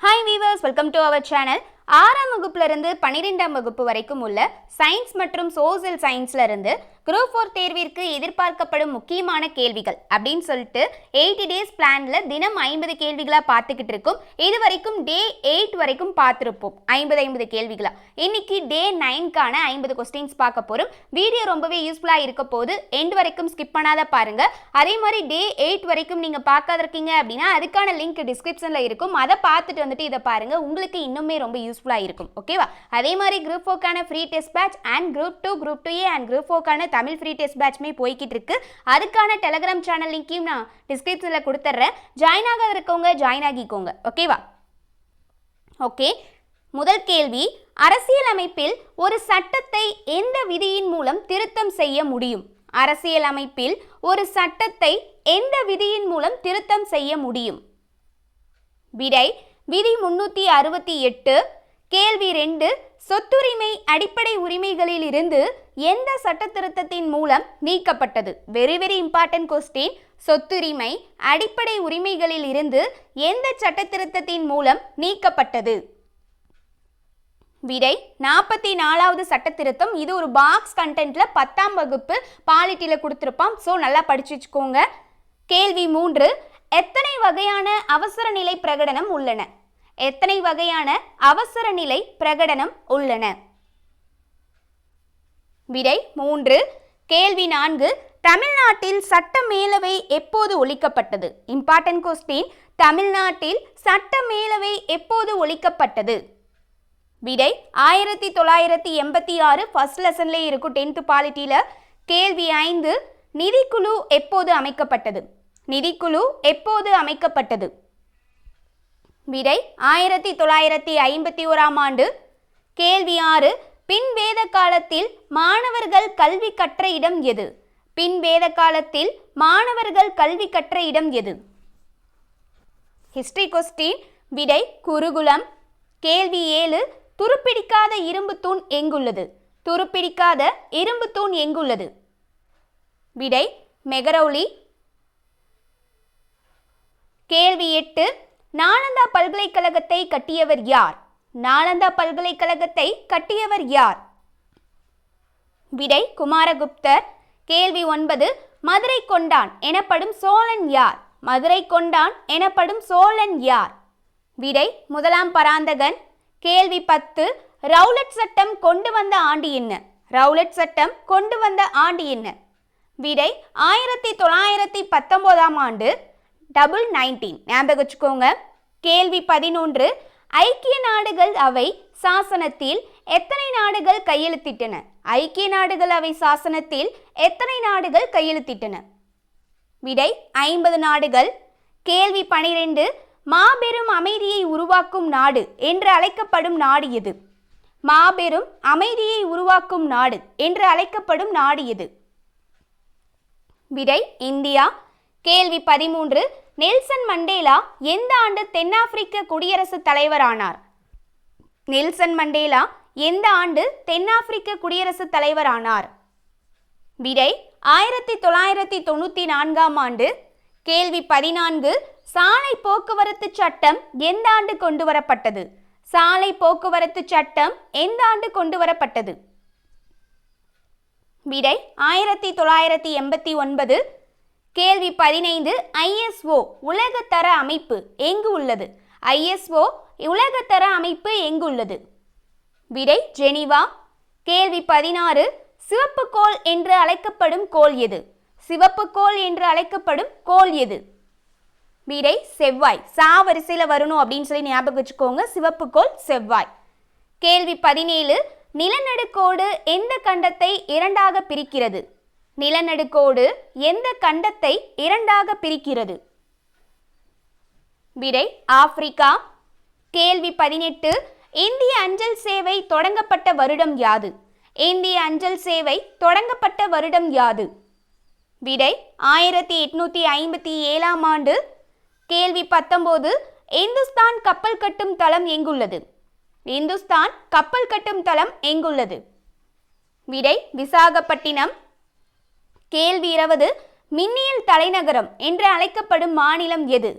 Hi viewers welcome to our channel ஆறாம் வகுப்புலேருந்து பன்னிரெண்டாம் வகுப்பு வரைக்கும் உள்ள சயின்ஸ் மற்றும் சோசியல் சயின்ஸ்லேருந்து குரூப் ஃபோர் தேர்விற்கு எதிர்பார்க்கப்படும் முக்கியமான கேள்விகள் அப்படின்னு சொல்லிட்டு எயிட்டி டேஸ் பிளான்ல தினம் ஐம்பது கேள்விகளாக பார்த்துக்கிட்டு இருக்கோம். இது வரைக்கும் டே எயிட் வரைக்கும் பார்த்துருப்போம். ஐம்பது ஐம்பது கேள்விகளாக இன்னைக்கு டே நைன்கான ஐம்பது கொஸ்டின்ஸ் பார்க்க போகிறோம் வீடியோ ரொம்பவே யூஸ்ஃபுல்லாக இருக்க போது எண்ட் வரைக்கும் ஸ்கிப் பண்ணாத பாருங்க. அதே மாதிரி டே எயிட் வரைக்கும் நீங்கள் பார்க்காத இருக்கீங்க அப்படின்னா அதுக்கான லிங்க் டிஸ்கிரிப்ஷனில் இருக்கும். அதை பார்த்துட்டு வந்துட்டு இதை பாருங்க. உங்களுக்கு இன்னுமே ரொம்ப யூஸ்ஃபுல்லாக இருக்கும். ஓகேவா அதே மாதிரி group ஃபோர்க்கான free test batch and group two group two A and group ஃபோர்க்கான Tamil free test பேட்ச்மே போய்கிட்டு இருக்கு. அதுக்கான டெலகிராம் சேனல் லிங்க்கையும் நான் டிஸ்கிரிப்ஷனில் கொடுத்துட்றேன் ஜாயின் ஆகாத இருக்கவங்க ஜாயின் ஆகிக்கோங்க. ஓகேவா ஓகே முதல் கேள்வி அரசியலமைப்பில் ஒரு சட்டத்தை எந்த விதியின் மூலம் திருத்தம் செய்ய முடியும்? அரசியலமைப்பில் ஒரு சட்டத்தை எந்த விதியின் மூலம் திருத்தம் செய்ய முடியும்? விடை விதி முன்னூற்றி அறுபத்தி எட்டு கேள்வி ரெண்டு சொத்துரிமை அடிப்படை உரிமைகளில் இருந்து எந்த சட்ட திருத்தத்தின் மூலம் நீக்கப்பட்டது? வெரி வெரி இம்பார்ட்டன்ட் கொஸ்டின் சொத்துரிமை அடிப்படை உரிமைகளில் இருந்து எந்த சட்ட திருத்தத்தின் மூலம் நீக்கப்பட்டது? விடை நாற்பத்தி நாலாவது சட்ட திருத்தம் இது ஒரு பாக்ஸ் கண்டென்ட்ல பத்தாம் வகுப்பு பாலிட்டியில கொடுத்துருப்பான். ஸோ நல்லா படிச்சு வச்சுக்கோங்க. கேள்வி மூன்று எத்தனை வகையான அவசர நிலை பிரகடனம் உள்ளன? எத்தனை வகையான அவசர நிலை பிரகடனம் உள்ளன? விடை மூன்று. கேள்வி நான்கு. தமிழ்நாட்டில் சட்ட மேலவை எப்போது ஒழிக்கப்பட்டது? Important question. தமிழ்நாட்டில் சட்ட மேலவை எப்போது ஒழிக்கப்பட்டது? விடை ஆயிரத்தி தொள்ளாயிரத்தி எண்பத்தி ஆறு. ஃபர்ஸ்ட் லெசன்லேயே இருக்கும் டென்த்து பாலிட்டியில் கேள்வி ஐந்து. நிதிக்குழு எப்போது அமைக்கப்பட்டது? நிதிக்குழு எப்போது அமைக்கப்பட்டது? விடை ஆயிரத்தி தொள்ளாயிரத்தி ஐம்பத்தி ஓராம் ஆண்டு. கேள்வி ஆறு பின் வேத காலத்தில் மாணவர்கள் கல்வி கற்ற இடம் எது? பின் வேத காலத்தில் மாணவர்கள் கல்வி கற்ற இடம் எது? ஹிஸ்டரி கொஸ்டின் விடை குருகுலம். கேள்வி ஏழு துருப்பிடிக்காத இரும்பு தூண் எங்குள்ளது? துருப்பிடிக்காத இரும்பு தூண் எங்குள்ளது? விடை மெகரௌலி. கேள்வி எட்டு நாலந்தா பல்கலைக்கழகத்தை கட்டியவர் யார்? நாலந்தா பல்கலைக்கழகத்தை கட்டியவர் யார்? விடை குமாரகுப்தர். கேள்வி ஒன்பது. மதுரை கொண்டான் எனப்படும் சோழன் யார்? மதுரை கொண்டான் எனப்படும் சோழன் யார்? விடை முதலாம் பராந்தகன். கேள்வி பத்து. ரவுலட் சட்டம் கொண்டு வந்த ஆண்டு என்ன? ரவுலட் சட்டம் கொண்டு வந்த ஆண்டு என்ன? விடை ஆயிரத்தி தொள்ளாயிரத்தி பத்தொன்பதாம் ஆண்டு. Double nineteen. ஞாபகம் வச்சுக்கோங்க. கேள்வி பதினொன்று. ஐக்கிய நாடுகள் அவை சாசனத்தில் எத்தனை நாடுகள் கையெழுத்திட்டன? ஐக்கிய நாடுகள் அவை சாசனத்தில் எத்தனை நாடுகள் கையெழுத்திட்டன? விடை ஐம்பது நாடுகள். கேள்வி பனிரெண்டு. மாபெரும் அமைதியை உருவாக்கும் நாடு என்று அழைக்கப்படும் நாடு எது? மாபெரும் அமைதியை உருவாக்கும் நாடு என்று அழைக்கப்படும் நாடு எது? விடை இந்தியா. கேள்வி பதிமூன்று. நெல்சன் மண்டேலா எந்த ஆண்டு தென்னாப்பிரிக்க குடியரசுத் தலைவரானார்? நெல்சன் மண்டேலா எந்த ஆண்டு தென்னாப்பிரிக்க குடியரசுத் தலைவரானார்? விடை ஆயிரத்தி தொள்ளாயிரத்தி தொண்ணூற்றி நான்காம் ஆண்டு. கேள்வி பதினான்கு. சாலை போக்குவரத்து சட்டம் எந்த ஆண்டு கொண்டு வரப்பட்டது சாலை போக்குவரத்து சட்டம் எந்த ஆண்டு கொண்டு வரப்பட்டது விடை ஆயிரத்தி தொள்ளாயிரத்தி எண்பத்தி ஒன்பது கேள்வி பதினைந்து ஐஎஸ்ஓ உலகத்தர அமைப்பு எங்கு உள்ளது? ஐஎஸ்ஓ உலகத்தர அமைப்பு எங்கு உள்ளது? விடை ஜெனிவா. கேள்வி பதினாறு சிவப்பு கோல் என்று அழைக்கப்படும் கோல் எது? சிவப்பு கோல் என்று அழைக்கப்படும் கோல் எது? விடை செவ்வாய். சா வரிசையில் வரணும் அப்படின்னு சொல்லி ஞாபகம் வச்சுக்கோங்க. சிவப்பு கோல் செவ்வாய். கேள்வி பதினேழு நிலநடுக்கோடு எந்த கண்டத்தை இரண்டாக பிரிக்கிறது? நிலநடுக்கோடு எந்த கண்டத்தை இரண்டாக பிரிக்கிறது? விடை ஆப்பிரிக்கா. கேள்வி பதினெட்டு இந்திய அஞ்சல் சேவை தொடங்கப்பட்ட வருடம் யாது? இந்திய அஞ்சல் சேவை தொடங்கப்பட்ட வருடம் யாது? விடை ஆயிரத்தி எட்நூத்தி ஐம்பத்தி ஏழாம் ஆண்டு. கேள்வி பத்தொன்பது இந்துஸ்தான் கப்பல் கட்டும் தளம் எங்குள்ளது? இந்துஸ்தான் கப்பல் கட்டும் தளம் எங்குள்ளது? விடை விசாகப்பட்டினம். கேள்வி இருபது மின்னியல் தலைநகரம் என்று அழைக்கப்படும் மாநிலம் எது?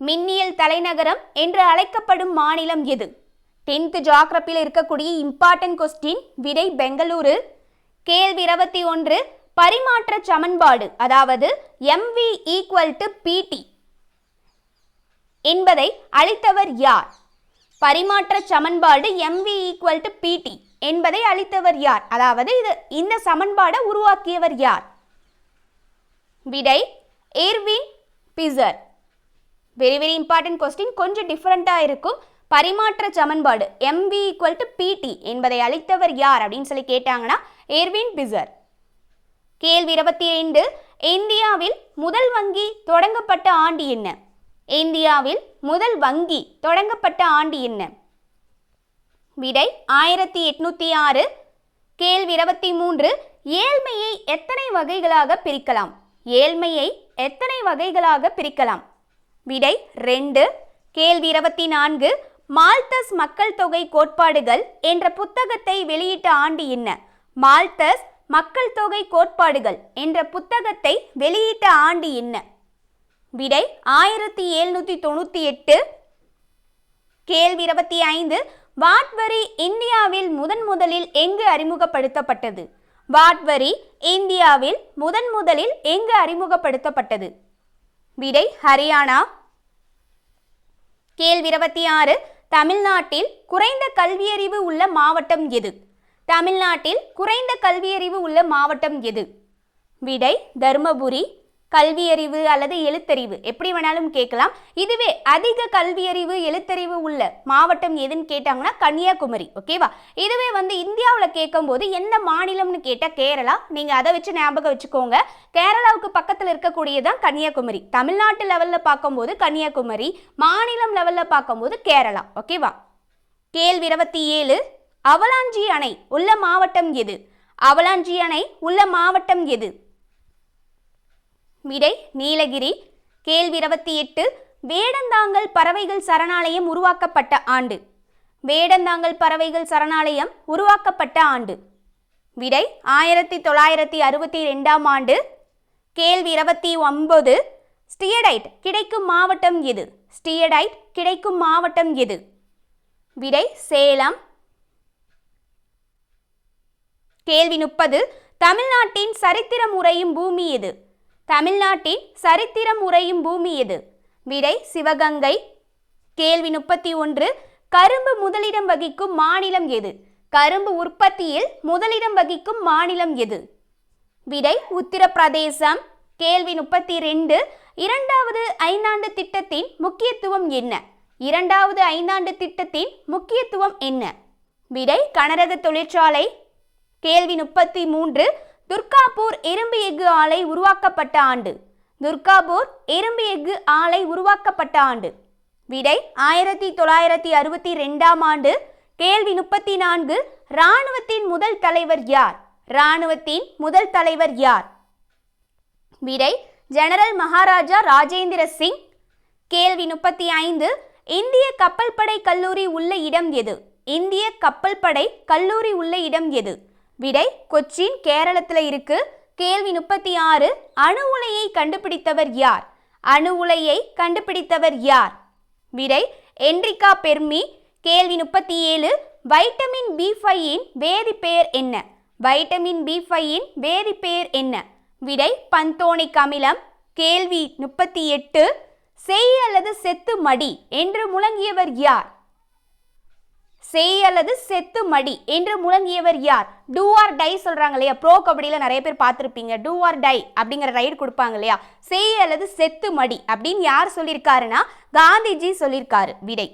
மின்னியல் தலைநகரம் என்று அழைக்கப்படும் மாநிலம் எது? டென்த் ஜாக்ரப்பில் இருக்கக்கூடிய இம்பார்ட்டன்ட் கொஸ்டின் விடை பெங்களூரு. கேள்வி இருபத்தி ஒன்று பரிமாற்ற சமன்பாடு அதாவது எம்வி ஈக்குவல் டு பிடி என்பதை அளித்தவர் யார்? பரிமாற்ற சமன்பாடு எம்வி ஈக்குவல் டு பிடி என்பதை அளித்தவர் யார்? அதாவது இது இந்த சமன்பாடை உருவாக்கியவர் யார்? விடை Erwin Fischer very very important question கொஞ்சம் டிஃப்ரெண்ட்டாக இருக்கும். பரிமாற்ற சமன்பாடு எம்வி ஈக்குவல் டு பிடி என்பதை அளித்தவர் யார் அப்படின்னு சொல்லி கேட்டாங்கன்னா ஏர்வின் பிசர் கேள்வி இருபத்தி ஐந்து இந்தியாவில் முதல் வங்கி தொடங்கப்பட்ட ஆண்டு என்ன? இந்தியாவில் முதல் வங்கி தொடங்கப்பட்ட ஆண்டு என்ன? விடை ஆயிரத்தி எட்நூத்தி ஆறு. கேள்வி இருபத்தி மூன்று ஏழ்மையை எத்தனை வகைகளாக பிரிக்கலாம்? ஏழ்மையை எத்தனை வகைகளாக பிரிக்கலாம்? விடை ரெண்டு. கேள்வி இருபத்தி நான்கு. மால்தஸ் மக்கள் தொகை கோட்பாடுகள் என்ற புத்தகத்தை வெளியிட்ட ஆண்டு என்ன? மால்தஸ் மக்கள் தொகை கோட்பாடுகள் என்ற புத்தகத்தை வெளியிட்ட ஆண்டு என்ன? விடை ஆயிரத்தி எழுநூற்றி தொண்ணூற்றி எட்டு. கேள்வி இருபத்தி ஐந்து. வாட்வரி இந்தியாவில் முதன் முதலில் எங்கு அறிமுகப்படுத்தப்பட்டது? வாட்வரி இந்தியாவில் முதன் முதலில் எங்கு அறிமுகப்படுத்தப்பட்டது? விடை ஹரியானா. கேள்வி இருபத்தி ஆறு. தமிழ்நாட்டில் குறைந்த கல்வியறிவு உள்ள மாவட்டம் எது? தமிழ்நாட்டில் குறைந்த கல்வியறிவு உள்ள மாவட்டம் எது? விடை தருமபுரி. கல்வியறிவு அல்லது எழுத்தறிவு? எப்படி வேணாலும் கேட்கலாம். இதுவே அதிக கல்வியறிவு எழுத்தறிவு உள்ள மாவட்டம் எதுன்னு கேட்டாங்கன்னா கன்னியாகுமரி. ஓகேவா இதுவே வந்து இந்தியாவில் கேட்கும்போது எந்த மாநிலம்னு கேட்டால் கேரளா? நீங்கள் அதை வச்சு ஞாபகம் வச்சுக்கோங்க. கேரளாவுக்கு பக்கத்தில் இருக்கக்கூடியதான் கன்னியாகுமரி. தமிழ்நாட்டு லெவலில் பார்க்கும்போது கன்னியாகுமரி மாநிலம் லெவலில் பார்க்கும்போது கேரளா. ஓகேவா கேள்வி இருபத்தி ஏழு. அவலாஞ்சி அணை உள்ள மாவட்டம் எது? அவலாஞ்சி அணை உள்ள மாவட்டம் எது? விடை நீலகிரி. கேள்வி இருபத்தி எட்டு. வேடந்தாங்கல் பறவைகள் சரணாலயம் உருவாக்கப்பட்ட ஆண்டு. வேடந்தாங்கல் பறவைகள் சரணாலயம் உருவாக்கப்பட்ட ஆண்டு. விடை ஆயிரத்தி தொள்ளாயிரத்தி அறுபத்தி ரெண்டாம் ஆண்டு. கேள்வி இருபத்தி ஒன்பது. ஸ்டியடைட் கிடைக்கும் மாவட்டம் எது? ஸ்டியடைட் கிடைக்கும் மாவட்டம் எது? விடை சேலம். கேள்வி முப்பது. தமிழ்நாட்டின் சரித்திரம் உரையும் பூமி எது? தமிழ்நாட்டின் சரித்திரம் உரையும் பூமி எது? விடை சிவகங்கை. கேள்வி முப்பத்தி ஒன்று. கரும்பு முதலிடம் வகிக்கும் மாநிலம் எது? கரும்பு உற்பத்தியில் முதலிடம் வகிக்கும் மாநிலம் எது? விடை உத்தரப்பிரதேசம். கேள்வி முப்பத்தி ரெண்டு. இரண்டாவது ஐந்தாண்டு திட்டத்தின் முக்கியத்துவம் என்ன? இரண்டாவது ஐந்தாண்டு திட்டத்தின் முக்கியத்துவம் என்ன? விடை கனரக தொழிற்சாலை. கேள்வி முப்பத்தி மூன்று. துர்காபூர் இரும்பு எஃகு ஆலை உருவாக்கப்பட்ட ஆண்டு. துர்காபூர் இரும்பு எஃகு ஆலை உருவாக்கப்பட்ட ஆண்டு. விடை ஆயிரத்தி தொள்ளாயிரத்தி அறுபத்தி ரெண்டாம் ஆண்டு. கேள்வி முப்பத்தி நான்கு இராணுவத்தின் முதல் தலைவர் யார்? இராணுவத்தின் முதல் தலைவர் யார்? விடை ஜெனரல் மகாராஜா ராஜேந்திர சிங். கேள்வி முப்பத்தி ஐந்து இந்திய கப்பல் படை கல்லூரி உள்ள இடம் எது? இந்திய கப்பல் படை கல்லூரி உள்ள இடம் எது? விடை கொச்சின் கேரளத்தில் இருக்கு. கேள்வி முப்பத்தி ஆறு அணு உலையை கண்டுபிடித்தவர் யார்? அணு உலையை கண்டுபிடித்தவர் யார்? விடை என்ரிகா பெர்மி. கேள்வி முப்பத்தி ஏழு வைட்டமின் பி ஃபையின் வேதிப்பெயர் என்ன? வைட்டமின் பி ஃபையின் வேதிப்பெயர் என்ன? விடை பந்தோனிக் அமிலம். கேள்வி முப்பத்தி எட்டு செய் அல்லது செத்து மடி என்று முழங்கியவர் யார்? செய் அல்லது செத்து மடி என்று முழங்கியவர் யார்? டூ ஆர் டை சொல்கிறாங்க இல்லையா? ப்ரோ கபடியில் நிறைய பேர் பார்த்துருப்பீங்க. டூ ஆர் டை அப்படிங்கிற ரைடு கொடுப்பாங்க இல்லையா? செய் அல்லது செத்து மடி அப்படின்னு யார் சொல்லியிருக்காருன்னா காந்திஜி சொல்லியிருக்காரு விடை.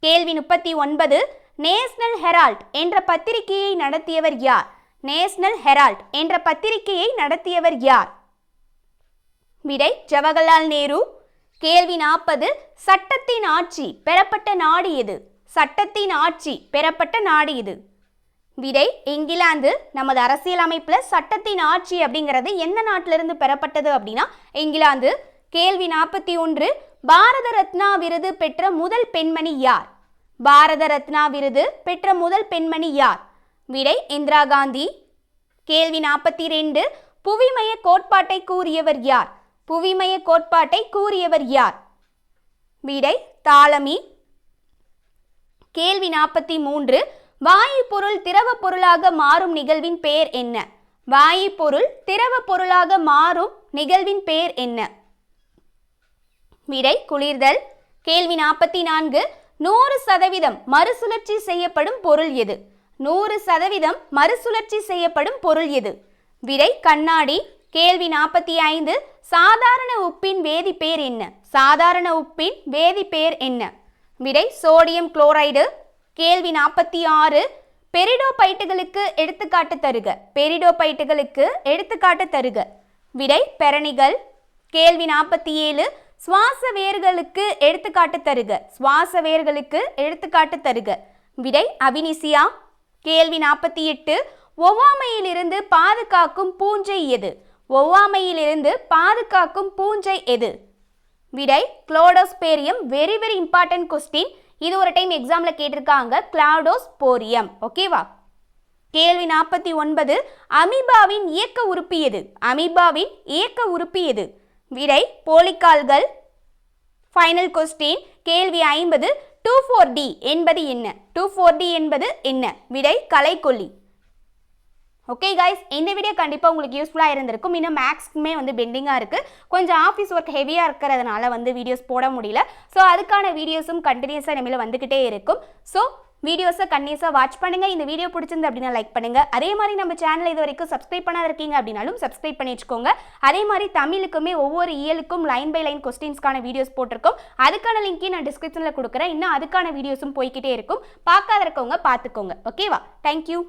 கேள்வி முப்பத்தி ஒன்பது. நேஷனல் ஹெரால்ட் என்ற பத்திரிகையை நடத்தியவர் யார்? நேஷனல் ஹெரால்ட் என்ற பத்திரிகையை நடத்தியவர் யார்? விடை ஜவஹர்லால் நேரு. கேள்வி நாற்பது. சட்டத்தின் ஆட்சி பெறப்பட்ட நாடு எது? சட்டத்தின் ஆட்சி பெறப்பட்ட நாடு இது. விடை இங்கிலாந்து நமது அரசியலமைப்பில் சட்டத்தின் ஆட்சி அப்படிங்கிறது எந்த நாட்டிலிருந்து பெறப்பட்டது அப்படின்னா இங்கிலாந்து. கேள்வி நாற்பத்தி ஒன்று பாரத ரத்னா விருது பெற்ற முதல் பெண்மணி யார்? பாரத ரத்னா விருது பெற்ற முதல் பெண்மணி யார்? விடை இந்திரா காந்தி. கேள்வி நாற்பத்தி ரெண்டு புவிமய கோட்பாட்டை கூறியவர் யார்? புவிமய கோட்பாட்டை கூறியவர் யார்? விடை தாளமி. கேள்வி நாற்பத்தி மூன்று வாயு பொருள் திரவ பொருளாக மாறும் நிகழ்வின் பெயர் என்ன? வாயு பொருள் திரவ பொருளாக மாறும் நிகழ்வின் பெயர் என்ன? விடை குளிர்தல். கேள்வி நாற்பத்தி நான்கு நூறு சதவீதம் மறுசுழற்சி செய்யப்படும் பொருள் எது? நூறு சதவீதம் மறுசுழற்சி செய்யப்படும் பொருள் எது? விடை கண்ணாடி. கேள்வி நாற்பத்தி ஐந்து சாதாரண உப்பின் வேதிப்பெயர் என்ன? சாதாரண உப்பின் வேதிப்பெயர் என்ன? விடை சோடியம் குளோரைடு. கேள்வி நாற்பத்தி ஆறு. பெரிடோபைட்டுகளுக்கு எடுத்துக்காட்டு தருக. பெரிடோபைட்டுகளுக்கு எடுத்துக்காட்டு தருக. விடை பெரணிகள். கேள்வி நாற்பத்தி ஏழு. சுவாச வேர்களுக்கு எடுத்துக்காட்டு தருக. சுவாச வேர்களுக்கு எடுத்துக்காட்டு தருக. விடை அபினிசியா கேள்வி நாற்பத்தி எட்டு. ஒவ்வாமையிலிருந்து பாதுகாக்கும் பூஞ்சை எது? ஒவ்வாமையிலிருந்து பாதுகாக்கும் பூஞ்சை எது? விடை குளோடோஸ்பேரியம் வெரி வெரி இம்பார்ட்டன்ட் கொஸ்டின் இது ஒரு டைம் எக்ஸாமில் கேட்டிருக்காங்க கிளாடோஸ்போரியம் ஓகேவா கேள்வி நாற்பத்தி ஒன்பது அமீபாவின் இயக்க உறுப்பு எது? அமீபாவின் இயக்க உறுப்பு எது? விடை போலிக்கால்கள். ஃபைனல் கொஸ்டின் கேள்வி ஐம்பது டூ ஃபோர் டி என்பது என்ன? டூ ஃபோர் டி என்பது என்ன? விடை கலைக்கொல்லி. ஓகே கைஸ் இந்த வீடியோ கண்டிப்பாக உங்களுக்கு யூஸ்ஃபுல்லாக இருந்திருக்கும். இன்னும் மேக்ஸ்க்குமே வந்து பெண்டிங்காக இருக்குது கொஞ்சம் ஆஃபீஸ் ஒர்க் ஹெவியாக இருக்கிறதுனால வந்து வீடியோஸ் போட முடியல. ஸோ அதுக்கான வீடியோஸும் கண்டினியூஸாக இனிமேல் வந்துக்கிட்டே இருக்கும். ஸோ வீடியோஸை கண்டினியூஸாக வாட்ச் பண்ணுங்கள் இந்த வீடியோ பிடிச்சிருந்து அப்படின்னா லைக் பண்ணுங்கள் அதே மாதிரி நம்ம சேனல் இது வரைக்கும் சப்ஸ்கிரைப் பண்ணாத இருக்கீங்க அப்படின்னாலும் சப்ஸ்கிரைப் பண்ணி வச்சுக்கோங்க. அதே மாதிரி தமிழுக்குமே ஒவ்வொரு இயலுக்கும் லைன் பை லைன் கொஸ்டின்ஸ்க்கான வீடியோஸ் போட்டிருக்கோம். அதுக்கான லிங்க்கையும் நான் டிஸ்கிரிப்ஷனில் கொடுக்குறேன். இன்னும் அதுக்கான வீடியோஸும் போய்கிட்டே இருக்கும். பார்க்காத இருக்கவங்க பார்த்துக்கோங்க. ஓகேவா தேங்க்யூ